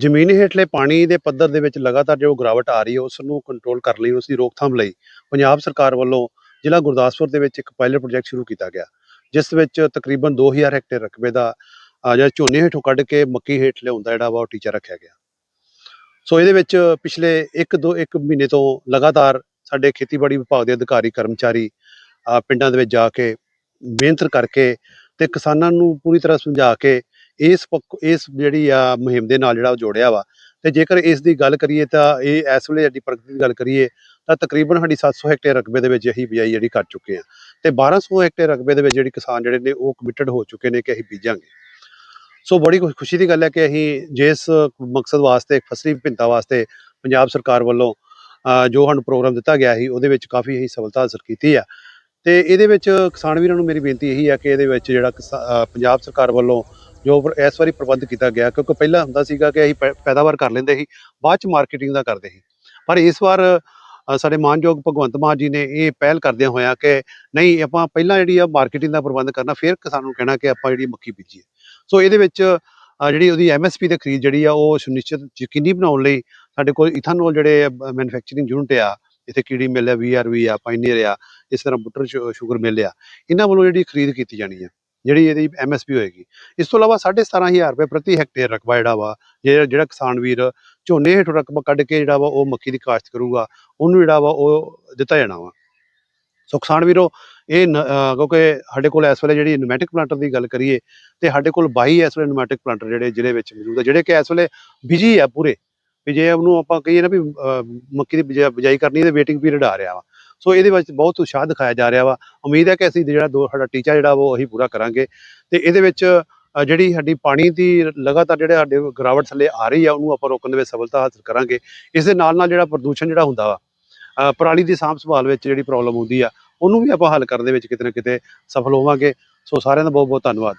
ਜ਼ਮੀਨ ਹੇਠਲੇ ਪਾਣੀ ਦੇ ਪੱਧਰ ਦੇ ਵਿੱਚ ਲਗਾਤਾਰ ਜੋ ਗਿਰਾਵਟ ਆ ਰਹੀ ਹੈ ਉਸ ਨੂੰ ਕੰਟਰੋਲ ਕਰਨ ਲਈ ਉਸ ਦੀ ਰੋਕਥਾਮ ਲਈ ਪੰਜਾਬ ਸਰਕਾਰ ਵੱਲੋਂ ਜ਼ਿਲ੍ਹਾ ਗੁਰਦਾਸਪੁਰ ਦੇ ਵਿੱਚ ਇੱਕ ਪਾਇਲਟ ਪ੍ਰੋਜੈਕਟ ਸ਼ੁਰੂ ਕੀਤਾ ਗਿਆ, ਜਿਸ ਵਿੱਚ ਤਕਰੀਬਨ 2000 ਹੈਕਟੇਅਰ ਰਕਬੇ ਦਾ ਜਿਹੜਾ ਝੋਨੇ ਹੇਠੋਂ ਕੱਢ ਕੇ ਮੱਕੀ ਹੇਠ ਲਿਆਉਂਦਾ ਜਿਹੜਾ ਵਾ ਉਹ ਟੀਚਾ ਰੱਖਿਆ ਗਿਆ। ਸੋ ਇਹਦੇ ਵਿੱਚ ਪਿਛਲੇ 1 2 1 ਮਹੀਨੇ ਤੋਂ ਲਗਾਤਾਰ ਸਾਡੇ ਖੇਤੀਬਾੜੀ ਵਿਭਾਗ ਦੇ ਅਧਿਕਾਰੀ, ਕਰਮਚਾਰੀ ਪਿੰਡਾਂ ਦੇ ਵਿੱਚ ਜਾ ਕੇ ਮਿਹਨਤ ਕਰਕੇ ਤੇ ਕਿਸਾਨਾਂ ਨੂੰ ਪੂਰੀ ਤਰ੍ਹਾਂ ਸਮਝਾ ਕੇ ਇਸ ਪੱਖ- ਇਸ ਜਿਹੜੀ ਆ ਮੁਹਿੰਮ ਦੇ ਨਾਲ ਜਿਹੜਾ ਉਹ ਜੋੜਿਆ ਵਾ। ਤੇ ਜੇਕਰ ਇਸ ਦੀ ਗੱਲ ਕਰੀਏ ਤਾਂ ਇਹ ਇਸ ਵੇਲੇ ਸਾਡੀ ਪ੍ਰਗਤੀ ਦੀ ਗੱਲ ਕਰੀਏ ਤਾਂ ਤਕਰੀਬਨ ਸਾਡੀ 700 ਹੈਕਟੇਅਰ ਰਕਬੇ ਦੇ ਵਿੱਚ ਅਸੀਂ ਬਿਜਾਈ ਜਿਹੜੀ ਕਰ ਚੁੱਕੇ ਆ ਤੇ 1200 ਹੈਕਟੇਅਰ ਰਕਬੇ ਦੇ ਵਿੱਚ ਜਿਹੜੀ ਕਿਸਾਨ ਜਿਹੜੇ ਨੇ ਉਹ ਕਮਿਟਡ ਹੋ ਚੁੱਕੇ ਨੇ ਕਿ ਅਸੀਂ ਬੀਜਾਂਗੇ। ਸੋ ਬੜੀ ਖੁ- ਖੁਸ਼ੀ ਦੀ ਗੱਲ ਹੈ ਕਿ ਅਸੀਂ ਜਿਸ ਮਕਸਦ ਵਾਸਤੇ ਫਸਲੀ ਵਿਭਿੰਨਤਾ ਵਾਸਤੇ ਪੰਜਾਬ ਸਰਕਾਰ ਵੱਲੋਂ ਅ, ਜੋ ਸਾਨੂੰ ਪ੍ਰੋਗਰਾਮ ਦਿੱਤਾ ਗਿਆ ਸੀ ਉਹਦੇ ਵਿੱਚ ਕਾਫੀ ਅਸੀਂ ਸਫਲਤਾ ਹਾਸਲ ਕੀਤੀ ਆ ਤੇ ਇਹਦੇ ਵਿੱਚ ਕਿਸਾਨ ਵੀਰਾਂ ਨੂੰ ਮੇਰੀ ਬੇਨਤੀ ਇਹੀ ਹੈ ਕਿ ਇਹਦੇ ਵਿੱਚ ਜਿਹੜਾ ਕਿਸਾ- ਅ, ਪੰਜਾਬ ਸਰਕਾਰ ਵੱਲੋਂ ਜੋ ਪਰ- ਇਸ ਵਾਰੀ ਪ੍ਰਬੰਧ ਕੀਤਾ ਗਿਆ ਕਿਉਂਕਿ ਪਹਿਲਾਂ ਹੁੰਦਾ ਸੀਗਾ ਕਿ ਅਸੀਂ ਪੈ- ਪੈਦਾਵਾਰ ਕਰ ਲੈਂਦੇ ਸੀ ਬਾਅਦ ਚ ਮਾਰਕੀਟਿੰਗ ਦਾ ਕਰਦੇ ਸੀ। ਪਰ ਇਸ ਵਾਰ ਅ, ਸਾਡੇ ਮਾਨਯੋਗ ਭਗਵੰਤ ਮਾਨ ਜੀ ਨੇ ਇਹ ਪਹਿਲ ਕਰਦਿਆਂ ਹੋਇਆਂ ਕਿ ਨਹੀਂ ਆਪਾਂ ਪਹਿਲਾਂ ਜਿਹੜੀ ਆ ਮਾਰਕੀਟਿੰਗ ਦਾ ਪ੍ਰਬੰਧ ਕਰਨਾ ਫਿਰ ਕਿਸਾਨ ਨੂੰ ਕਹਿਣਾ ਕਿ ਆਪਾਂ ਜਿਹੜੀ ਮੱਕੀ ਬੀਜੀਏ। ਸੋ ਇਹਦੇ ਵਿੱਚ ਅ, ਜਿਹੜੀ ਉਹਦੀ ਐਮਐਸਪੀ ਦੇ ਖਰੀਦ ਜਿਹੜੀ ਆ ਉਹ ਸੁਨਿਸ਼ਚਿਤ ਯਕੀਨੀ ਬਣਾਉਣ ਲਈ ਸਾਡੇ ਕੋਲ ਇਥਾਨੋਲ ਜਿਹੜੇ ਮੈਨੂਫੈਕਚਰਿੰਗ ਯੂਨਿਟ ਆ ਇੱਥੇ ਕੀੜੀ ਮਿਲ ਆ ਵੀਆਰਵੀ ਆ ਪਾਈਨੀਅਰ ਆ ਇਸ ਤਰ੍ਹਾਂ ਬੁੱਟਰ ਸ਼ੂ- ਸ਼ੂਗਰ ਮਿਲ ਆ ਇਹਨਾਂ ਵੱਲੋਂ ਜਿਹੜੀ ਖਰੀਦ ਕੀਤੀ ਜਾਣੀ ਹੈ ਜਿਹੜੀ ਇਹਦੀ ਐਮਐਸਪੀ ਹੋਏਗੀ। ਇਸ ਤੋਂ ਇਲਾਵਾ 17500 ਰੁਪਏ ਪ੍ਰਤੀ ਹੈਕਟੇਅਰ ਰਕਬਾ ਜਿਹੜਾ ਵਾ ਜਿਹੜਾ ਜਿਹੜਾ ਕਿਸਾਨ ਵੀਰ ਝੋਨੇ ਹੇਠੋਂ ਰਕਬਾ ਕੱਢ ਕੇ ਜਿਹੜਾ ਵਾ ਉਹ ਮੱਕੀ ਦੀ ਕਾਸ਼ਤ ਕਰੂਗਾ, ਉਹਨੂੰ ਜਿਹੜਾ ਵਾ ਉਹ ਦਿੱਤਾ ਜਾਣਾ ਵਾ। ਸੋ ਕਿਸਾਨ ਵੀਰੋ, ਇਹ ਨ- ਕਿਉਂਕਿ ਸਾਡੇ ਕੋਲ ਇਸ ਵੇਲੇ ਜਿਹੜੀ ਨਮੈਟਿਕ ਪਲਾਂਟਰ ਦੀ ਗੱਲ ਕਰੀਏ, ਤੇ ਸਾਡੇ ਕੋਲ 22 ਇਸ ਵੇਲੇ ਨਮੈਟਿਕ ਪਲਾਂਟਰ ਜਿਹੜੇ ਜ਼ਿਲ੍ਹੇ ਵਿੱਚ ਮੌਜੂਦ ਆ, ਜਿਹੜੇ ਕਿ ਇਸ ਵੇਲੇ ਬਿਜ਼ੀ ਆ ਪੂਰੇ। ਵੀ ਜੇ ਉਹਨੂੰ ਆਪਾਂ ਕਹੀਏ ਨਾ ਵੀ ਮੱਕੀ ਦੀ ਬਿਜਾ- ਬਿਜਾਈ ਕਰਨੀ ਤੇ ਵੇਟਿੰਗ ਪੀਰੀਅਡ ਆ ਰਿਹਾ ਵਾ। ਸੋ ਇਹਦੇ ਵਿੱਚ ਬਹੁਤ ਉਤਸ਼ਾਹ ਦਿਖਾਇਆ ਜਾ ਰਿਹਾ ਵਾ। ਉਮੀਦ ਹੈ ਕਿ ਅਸੀਂ ਜਿਹੜਾ ਦੋ ਸਾਡਾ ਟੀਚਾ ਜਿਹੜਾ ਵਾ ਉਹ ਅਸੀਂ ਪੂਰਾ ਕਰਾਂਗੇ। ਤੇ ਇਹਦੇ ਵਿੱਚ ਜਿਹੜੀ ਸਾਡੀ ਪਾਣੀ ਦੀ ਲਗਾਤਾਰ ਜਿਹੜੇ ਸਾਡੇ ਗਿਰਾਵਟ ਥੱਲੇ ਆ ਰਹੀ ਆ, ਉਹਨੂੰ ਆਪਾਂ ਰੋਕਣ ਦੇ ਵਿੱਚ ਸਫਲਤਾ ਹਾਸਲ ਕਰਾਂਗੇ। ਇਸ ਦੇ ਨਾਲ ਨਾਲ ਜਿਹੜਾ ਪ੍ਰਦੂਸ਼ਣ ਜਿਹੜਾ ਹੁੰਦਾ ਵਾ ਪਰਾਲੀ ਦੀ ਸਾਂਭ ਸੰਭਾਲ ਵਿੱਚ ਜਿਹੜੀ ਪ੍ਰੋਬਲਮ ਹੁੰਦੀ ਆ, ਉਹਨੂੰ ਵੀ ਆਪਾਂ ਹੱਲ ਕਰਨ ਦੇ ਵਿੱਚ ਕਿਤੇ ਨਾ ਕਿਤੇ ਸਫਲ ਹੋਵਾਂਗੇ। ਸੋ ਸਾਰਿਆਂ ਦਾ ਬਹੁਤ ਬਹੁਤ ਧੰਨਵਾਦ।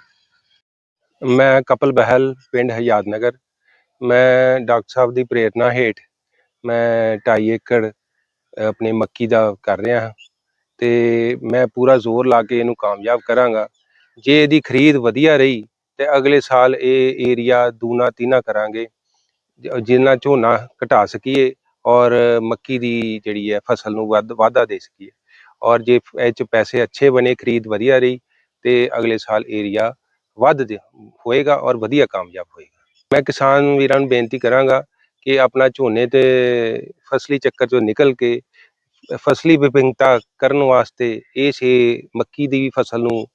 ਮੈਂ ਕਪਲ ਬਹਿਲ, ਪਿੰਡ ਹਯਾਤ ਨਗਰ। ਮੈਂ ਡਾਕਟਰ ਸਾਹਿਬ ਦੀ ਪ੍ਰੇਰਣਾ ਹੇਠ, ਮੈਂ 2.5 ਏਕੜ ਆਪਣੇ ਮੱਕੀ ਦਾ ਕਰ ਰਿਹਾ ਹਾਂ ਤੇ ਮੈਂ ਪੂਰਾ ਜ਼ੋਰ ਲਾ ਕੇ ਇਹਨੂੰ ਕਾਮਯਾਬ ਕਰਾਂਗਾ। ਜੇ ਇਹਦੀ ਖਰੀਦ ਵਧੀਆ ਰਹੀ ਤੇ ਅਗਲੇ ਸਾਲ ਇਹ ਏਰੀਆ ਦੂਣਾ ਤੀਨਾ ਕਰਾਂਗੇ ਜ- ਜਿੰਨਾ ਝੋਨਾ ਘਟਾ ਸਕੀਏ ਔਰ ਮੱਕੀ ਦੀ ਜਿਹੜੀ ਹੈ ਫਸਲ ਨੂੰ ਵੱਧ, ਵਾਧਾ ਦੇ ਸਕੀਏ। ਔਰ ਜੇ ਇਹ ਚ ਪੈਸੇ ਅੱਛੇ ਬਣੇ, ਖਰੀਦ ਵਧੀਆ ਰਹੀ ਤੇ ਅਗਲੇ ਸਾਲ ਏਰੀਆ ਵੱਧ ਹੋਏਗਾ ਔਰ ਵਧੀਆ ਕਾਮਯਾਬ ਹੋਏਗਾ। ਮੈਂ ਕਿਸਾਨ ਵੀਰਾਂ ਨੂੰ ਬੇਨਤੀ ਕਰਾਂਗਾ ਕਿ ਆਪਣਾ ਝੋਨੇ ਤੇ ਫਸਲੀ ਚੱਕਰ ਚੋਂ ਨਿਕਲ ਕੇ, ਫਸਲੀ ਵਿਭਿੰਨਤਾ ਕਰਨ ਵਾਸਤੇ ਇਸ ਮੱਕੀ ਦੀ ਫਸਲ ਨੂੰ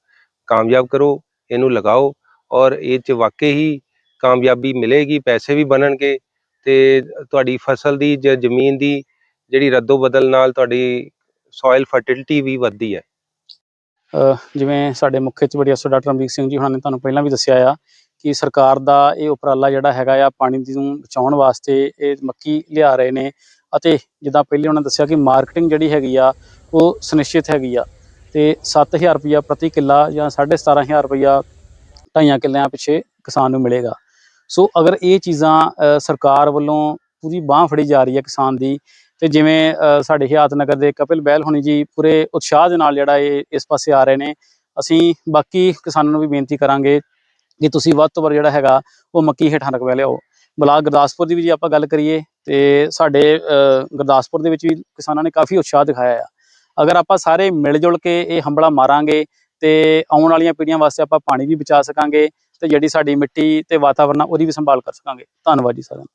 ਕਾਮਯਾਬ ਕਰੋ, ਇਹਨੂੰ ਲਗਾਓ ਔਰ ਇਹ ਚ ਵਾਕਈ ਹੀ ਕਾਮਯਾਬੀ ਮਿਲੇਗੀ, ਪੈਸੇ ਵੀ ਬਣਨਗੇ ਤੇ ਤੁਹਾਡੀ ਫਸਲ ਦੀ ਜਾਂ ਜ਼ਮੀਨ ਦੀ ਜਿਹੜੀ ਰੱਦੋ ਬਦਲ ਨਾਲ ਤੁਹਾਡੀ ਸੋਇਲ ਫਰਟੀਲਿਟੀ ਵੀ ਵੱਧਦੀ ਹੈ। ਜਿਵੇਂ ਸਾਡੇ ਮੁੱਖ ਖੇਤੀਬਾੜੀ ਅਫਸਰ ਡਾਕਟਰ ਅਮਰੀਕ ਸਿੰਘ ਜੀ ਹੁਣਾਂ ਨੇ ਤੁਹਾਨੂੰ ਪਹਿਲਾਂ ਵੀ ਦੱਸਿਆ ਆ ਕਿ ਸਰਕਾਰ ਦਾ ਇਹ ਉਪਰਾਲਾ ਜਿਹੜਾ ਹੈਗਾ ਆ ਪਾਣੀ ਨੂੰ ਬਚਾਉਣ ਵਾਸਤੇ ਇਹ ਮੱਕੀ ਲਿਆ ਰਹੇ ਨੇ ਅਤੇ ਜਿੱਦਾਂ ਪਹਿਲੇ ਉਹਨਾਂ ਦੱਸਿਆ ਕਿ ਮਾਰਕੀਟਿੰਗ ਜਿਹੜੀ ਹੈਗੀ ਆ, ਉਹ ਸੁਨਿਸ਼ਚਿਤ ਹੈਗੀ ਆ। ਤੇ 7000 ਰੁਪਇਆ ਪ੍ਰਤੀ ਕਿੱਲਾ ਜਾਂ 17500 ਰੁਪਇਆ ਢਾਈਆਂ ਕਿੱਲਿਆਂ ਪਿੱਛੇ ਕਿਸਾਨ ਨੂੰ ਮਿਲੇਗਾ। ਸੋ ਅਗਰ ਇਹ ਚੀਜ਼ਾਂ ਸਰਕਾਰ ਵੱਲੋਂ ਪੂਰੀ ਬਾਹ ਫੜੀ ਜਾ ਰਹੀ ਹੈ ਕਿਸਾਨ ਦੀ, ਤੇ ਜਿਵੇਂ ਸਾਡੇ ਹਿਆਤ ਨਗਰ ਦੇ ਕਪਿਲ ਬਹਿਲ ਹੋਣੀ ਜੀ ਪੂਰੇ ਉਤਸ਼ਾਹ ਦੇ ਨਾਲ ਜਿਹੜਾ ਇਹ ਇਸ ਪਾਸੇ ਆ ਰਹੇ ਨੇ, ਅਸੀਂ ਬਾਕੀ ਕਿਸਾਨਾਂ ਨੂੰ ਵੀ ਬੇਨਤੀ ਕਰਾਂਗੇ ਕਿ ਤੁਸੀਂ ਵੱਧ ਤੋਂ ਵੱਧ ਜਿਹੜਾ ਹੈਗਾ ਉਹ ਮੱਕੀ ਹੇਠਾਂ ਰਕਬਾ ਲਿਆਓ। ਬਲਾਕ ਗੁਰਦਾਸਪੁਰ ਦੀ ਵੀ ਜੇ ਆਪਾਂ ਗੱਲ ਕਰੀਏ, ਤੇ ਸਾਡੇ ਗੁਰਦਾਸਪੁਰ ਦੇ ਵਿੱਚ ਵੀ ਕਿਸਾਨਾਂ ਨੇ ਕਾਫੀ ਉਤਸ਼ਾਹ ਦਿਖਾਇਆ ਆ। ਅਗਰ ਆਪਾਂ ਸਾਰੇ ਮਿਲ ਜੁਲ ਕੇ ਇਹ ਹੰਬਲਾ ਮਾਰਾਂਗੇ ਤੇ ਆਉਣ ਵਾਲੀਆਂ ਪੀੜ੍ਹੀਆਂ ਵਾਸਤੇ ਆਪਾਂ ਪਾਣੀ ਵੀ ਬਚਾ ਸਕਾਂਗੇ ਤੇ ਜਿਹੜੀ ਸਾਡੀ ਮਿੱਟੀ ਤੇ ਵਾਤਾਵਰਨ ਆ, ਉਹਦੀ ਵੀ ਸੰਭਾਲ ਕਰ ਸਕਾਂਗੇ। ਧੰਨਵਾਦ ਜੀ ਸਾਰਿਆਂ